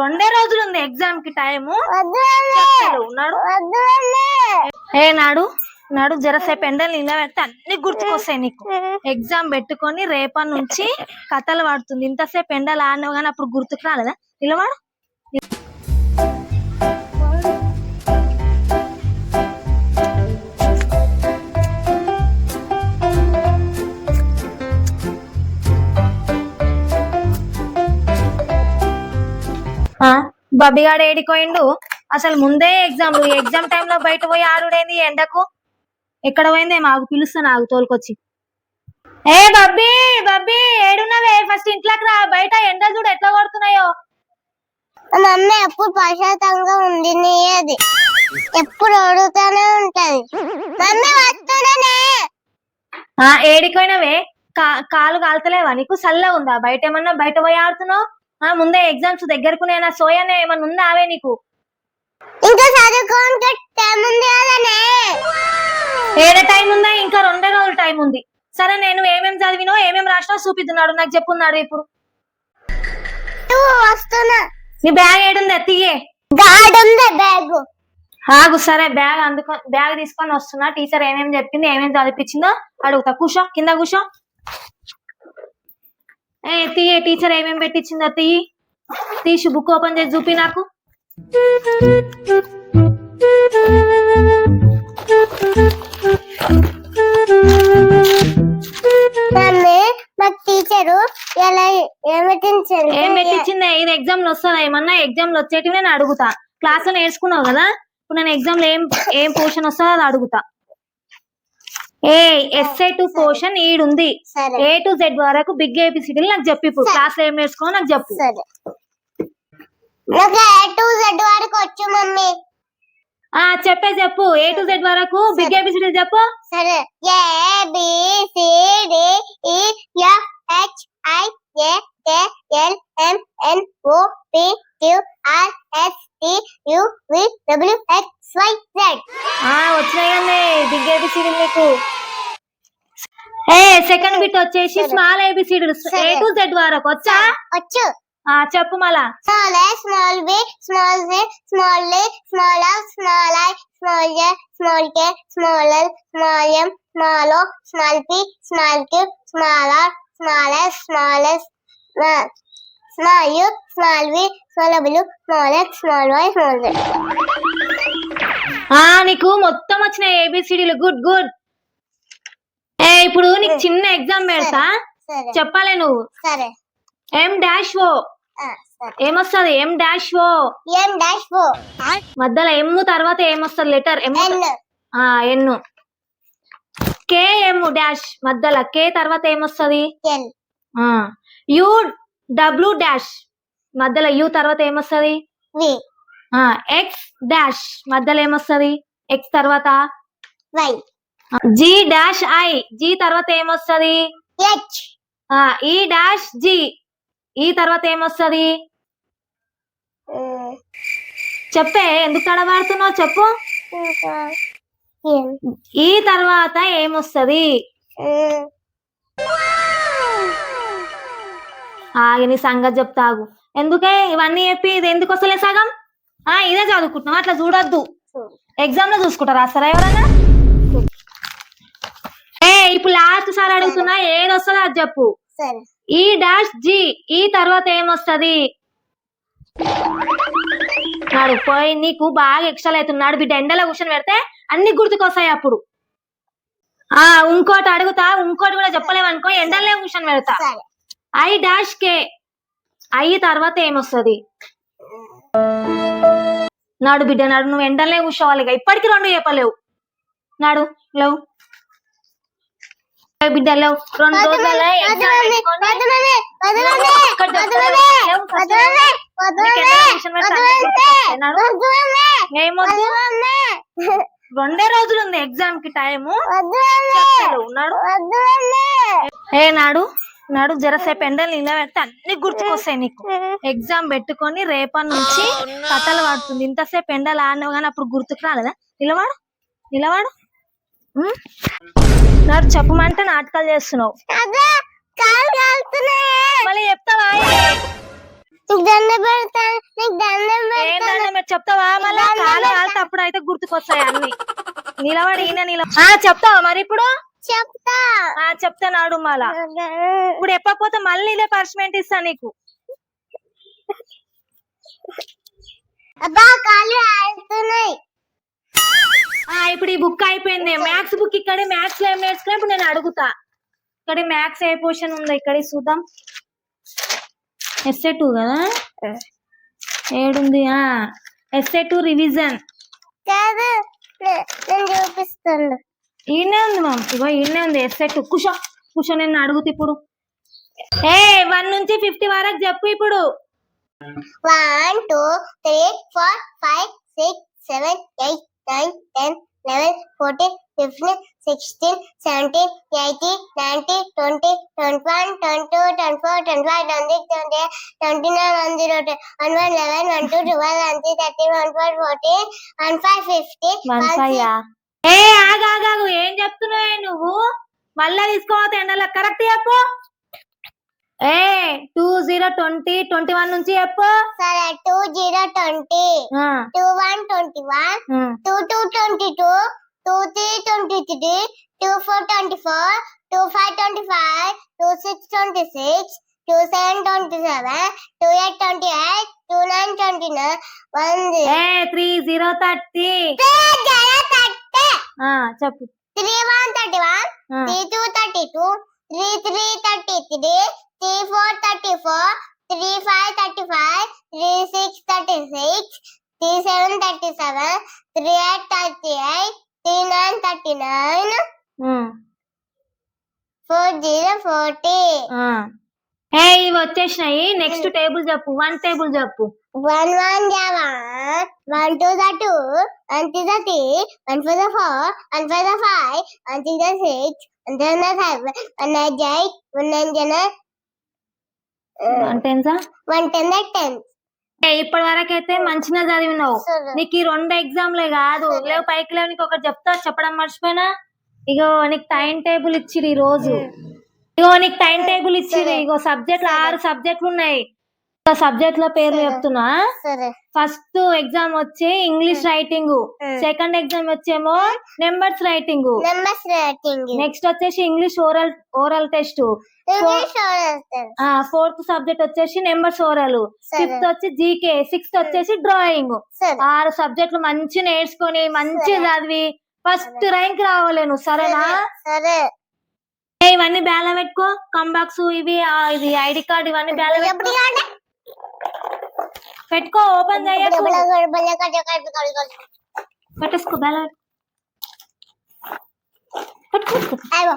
రెండే రోజులు ఉంది ఎగ్జామ్కి టైము ఏ నాడు? నాడు జరసేపు ఎండలు నిలబెడితే అన్ని గుర్తుకొస్తాయి నీకు. ఎగ్జామ్ పెట్టుకొని రేపటి నుంచి కథలు పడుతుంది. ఇంతసేపు ఎండలు ఆడినావు కానీ అప్పుడు గుర్తుకు రాలేదా? నిలవాడు బబ్బిగాడు ఏడిపోయిండు. అసలు ముందే ఎగ్జామ్ ఎగ్జామ్ టైంలో బయట పోయి ఆడుడేంది ఈ ఎండకు? ఎక్కడ పోయిందే? మాకు పిలుస్తా నాకు తోలుకొచ్చి. ఏ బబ్బీ బబ్బీ ఏడున్నవే? ఫస్ట్ ఇంట్లోకి రా. బయట ఎండలు చూడు ఎట్లా కొడుతున్నాయో. మమ్మీ ఎప్పుడు ప్రశాంతంగా ఉంది నీది ఎప్పుడు అడుగుతానే ఉంటది. మమ్మీ వస్తుందనే ఆ ఏడిపోయినవే కాలు కాలుతలేవా? నీకు చల్ల ఉందా? బయట ఏమన్నా బయట పోయి ఆడుతున్నావు? ముందే ఎగ్జామ్స్ దగ్గరకునేనా? సోయానే ఏమన్నా ఉందా అవే నీకు? ఇంకా టైం ఉంది కదనే. ఏడే టైం ఉందా? ఇంకా రెండే రోజులు టైం ఉంది. సరే నేను ఏమేం చదివినో ఏమేం రాసినావు చూపిస్తున్నాడు నాకు చెప్పున్నాడు ఇప్పుడు. వస్తున్నా. నీ బ్యాగ్ ఏడుంది? తీయే. బ్యాగ్. ఆగు సరే బ్యాగ్ అందుకో బ్యాగ్ తీసుకొని వస్తున్నా. టీచర్ ఏమేమి చెప్పింది ఏమేమి చదివించిందో అడుగుతా. కూర్చో కింద కూర్చో. ఏ తీయే టీచర్ ఏమేమి పెట్టించిందో తీయి తీసి బుక్ ఓపెన్ చేసి చూపి నాకు. ఏం పెట్టించింది? ఇది ఎగ్జామ్లో వస్తుందా ఏమన్నా ఎగ్జామ్లో వచ్చేటివి నేను అడుగుతా. క్లాస్లో నేర్చుకున్నావు కదా? ఇప్పుడు నేను ఎగ్జామ్లో ఏం ఏం పోర్షన్ వస్తుందో అది అడుగుతా. ఏ ఎస్ఏ టు పోర్షన్ ఈడుంది. ఏ టు జెడ్ వరకు బిగ్ ఏబిసిడీలు నాకు చెప్పు ఇప్పుడు. క్లాస్ ఏం నేర్చుకున్నావు నాకు చెప్పు. సరే. నాకు ఏ టు జెడ్ వరకు వచ్చు మమ్మీ. ఆ చెప్పే చెప్పు. ఏ టు జెడ్ వరకు బిగ్ ఏబిసిడీలు చెప్పు. సరే. A B C D E F H I J K L M N O P Q R S T U V W X Y Z ఆ వచ్చినాయండి. బిగ్ ఏబిసిడీలు నీకు ఏ సెకండ్ బిట్ వచ్చేసి. స్మాల్ ఏబిసిడీలు ఏ. టు జెడ్ వరకు వచ్చా? వచ్చు. ఆ చెప్పు మళ్ళా. Small A small B small C small A small R small I small A small K small L small M small O small P small Q small R small S small S small U small V small W small X small Y small Z ఆ నీకు మొత్తం వచ్చిన ఏబిసిడీలు good good ఏ ఇప్పుడు నీకు చిన్న exam పెడతా. చెప్పాలి నువ్వు. సరే. ఎం డాష్ ఓ ఏమొస్తుంది? ఎం డాష్ ఓ ఎం డాష్ ఫో మధ్యలో ఎమ్ తర్వాత ఏమొస్తుంది? లెటర్ ఎమ్ ఎన్ ఎన్ను కే ఎమ్ డాష్ మధ్యలో కే తర్వాత ఏమొస్తుంది? యు డబ్ల్యూ డాష్ మధ్యలో యు తర్వాత ఏమొస్తుంది? ఎక్స్ డాష్ మధ్యలో ఏమొస్తుంది? ఎక్స్ తర్వాత? Y G dash I G తర్వాత ఏమొస్తుంది? ఈ డాష్ జి ఈ తర్వాత ఏమొస్తుంది? చెప్పే ఎందుకు తడబాడుతున్నావు చెప్పు. ఈ తర్వాత ఏమొస్తుంది? ఆగి నీ సంగతి చెప్తాగు. ఎందుకే? ఇవన్నీ చెప్పి ఇది ఎందుకు వస్తలే సగం? ఆ ఇదే చదువుకుంటున్నావు అట్లా చూడొద్దు. ఎగ్జామ్లో చూసుకుంటారా? సరే ఎవరన్నా ఏ ఇప్పుడు లాస్ట్ సారి. అడుగుతున్నా ఏది వస్తుందో అది చెప్పు. ఈ డాష్ జి ఈ తర్వాత ఏమొస్తది? నాడు పోయి నీకు బాగా ఎక్స్ట్రా అవుతున్నాడు బిడ్డ ఎండలో కూర్చొని పెడితే అన్ని గుర్తుకొస్తాయి అప్పుడు. ఆ ఇంకోటి అడుగుతా ఇంకోటి కూడా చెప్పలేమనుకో ఎండలే కూర్చొని పెడతా. ఐ డాష్ కే ఐ తర్వాత ఏమొస్తది? నాడు బిడ్డ నాడు నువ్వు ఎండలే కూర్చోవాలి. ఇప్పటికి రెండు చెప్పలేవు. నాడు లేవు. ఏ బిడ్డ లేవు రెండు రోజులే రెండే రోజులు ఉంది ఎగ్జామ్కి టైము వద్దు మమ్మీ, చెప్తాడు నాడు వద్దు మమ్మీ. ఏ నాడు? నాడు జరసేపు ఎండలు నిలబెడితే అన్ని గుర్తుకొస్తాయి నీకు. ఎగ్జామ్ పెట్టుకొని రేపటి నుంచి కథలు పడుతుంది. ఇంతసేపు ఎండలు ఆడినావు కానీ అప్పుడు గుర్తుకు రాలేదా? నిలవాడు? నిలవాడు? నాడు చెప్పమంటే నాటకాలు చేస్తున్నావు. కాలు. మళ్ళీ చెప్తావా? చెప్తావా? మళ్ళా కాలు కాలితే అప్పుడు అయితే గుర్తుకొస్తాయి అన్ని. నిలబడి ఈయన నిల ఆ చెప్తావా మరి ఇప్పుడు? చెప్తా. ఆ చెప్తా నాడు మళ్ళా. ఇప్పుడు చెప్పకపోతే మళ్ళీ ఇదే పనిష్మెంట్ ఇస్తా నీకు. అబ్బా కాళ్ళు ఆడుతున్నాయి. ఇప్పుడు ఈ బుక్ అయిపోయింది. మ్యాథ్స్ బుక్ ఇక్కడే మ్యాథ్స్లో ఏం నేర్చుకున్నా? ఇప్పుడు నేను అడుగుతా. ఇక్కడ మ్యాథ్స్ ఏ పోర్షన్ ఉందో ఇక్కడ చూద్దాం. ఎస్ఏ టూ కదా? ఏడుంది? ఆ. ఎస్ఏ టూ రివిజన్ చూపిస్తాను. ఈయనే ఉంది మ్యామ్ ఇగో ఈయనే ఉంది ఎస్ఏ టూ కుషో కుషో నేను అడుగుతా ఇప్పుడు. ఏ వన్ నుంచి ఫిఫ్టీ వరకు చెప్పు ఇప్పుడు. One two three four five six seven eight nine ten eleven fourteen fifteen sixteen seventeen eighteen nineteen twenty twenty one twenty two twenty four twenty five twenty twenty twenty nine one zero two one one eleven one two twelve one three thirteen one four fourteen one five fifteen one five ఏ ఆగాగాగు ఏం చెప్తున్నావే నువ్వు? మళ్ళా తీసుకోవద్దు ఎండలో correct చెప్పు. ఏ two zero twenty twenty one నుంచి చెప్పు. సరే two zero twenty two one twenty one. Two two twenty two two three twenty three two four twenty four two five twenty five two six twenty six two seven twenty seven two eight twenty eight two nine twenty nine one ఏ three zero thirty ఆ, చెప్పు. Three one thirty one three two thirty two three three thirty three three four thirty four three five thirty five three six thirty six three seven thirty seven three eight thirty eight three nine thirty nine four zero forty ఏ ఇవి వచ్చేసినాయి next table చెప్పు one table చెప్పు one one జా one two ద two one three ద three one four ద four one five ద five one six ద సిక్స్ వన్ సెవెన్ ద సెవెన్ వన్ నైన్ జా ఎయిట్ వన్ నైన్ జన వన్ టెన్సా వన్ టెన్ ద టెన్ ఏ ఇప్పటి వరకు అయితే మంచిగా చదివినావు. నీకు ఈ రెండు ఎగ్జామ్లే కాదు. లేవు పైకి లేవు నీకు ఒకటి చెప్తా చెప్పడం మర్చిపోయినా? ఇగో నీకు టైం టేబుల్ ఇచ్చిరు ఈ రోజు. ఇగో నీకు టైం టేబుల్ ఇచ్చిరు ఇగో సబ్జెక్టులు ఆరు సబ్జెక్టులు ఉన్నాయి. ఒక సబ్జెక్టుల పేర్లు చెప్తున్నా. ఫస్ట్ ఎగ్జామ్ వచ్చి ఇంగ్లీష్ రైటింగ్ సెకండ్ ఎగ్జామ్ వచ్చేమో నెంబర్స్ రైటింగ్ నెక్స్ట్ వచ్చేసి English oral oral test fourth subject వచ్చేసి నెంబర్స్ ఓరల్. ఫిఫ్త్ వచ్చి జీకే సిక్స్త్ వచ్చేసి డ్రాయింగ్ ఆరు సబ్జెక్టులు మంచి నేర్చుకొని మంచి చదివి ఫస్ట్ ర్యాంక్ రావాలి నువ్వు సరేనా? సరే. ఇవన్నీ బేల పెట్టుకో. కంబాక్స్ ఇవి ఇది ఐడి కార్డ్ ఇవన్నీ బేల పెట్టుకో. పెట్టుకో ఓపెన్ చేయకు. ఎప్పుడు కాదు బల్ల కాదు కాదు కాదు పెట్టేసుకో బేల పెట్టుకో. అయ్యో.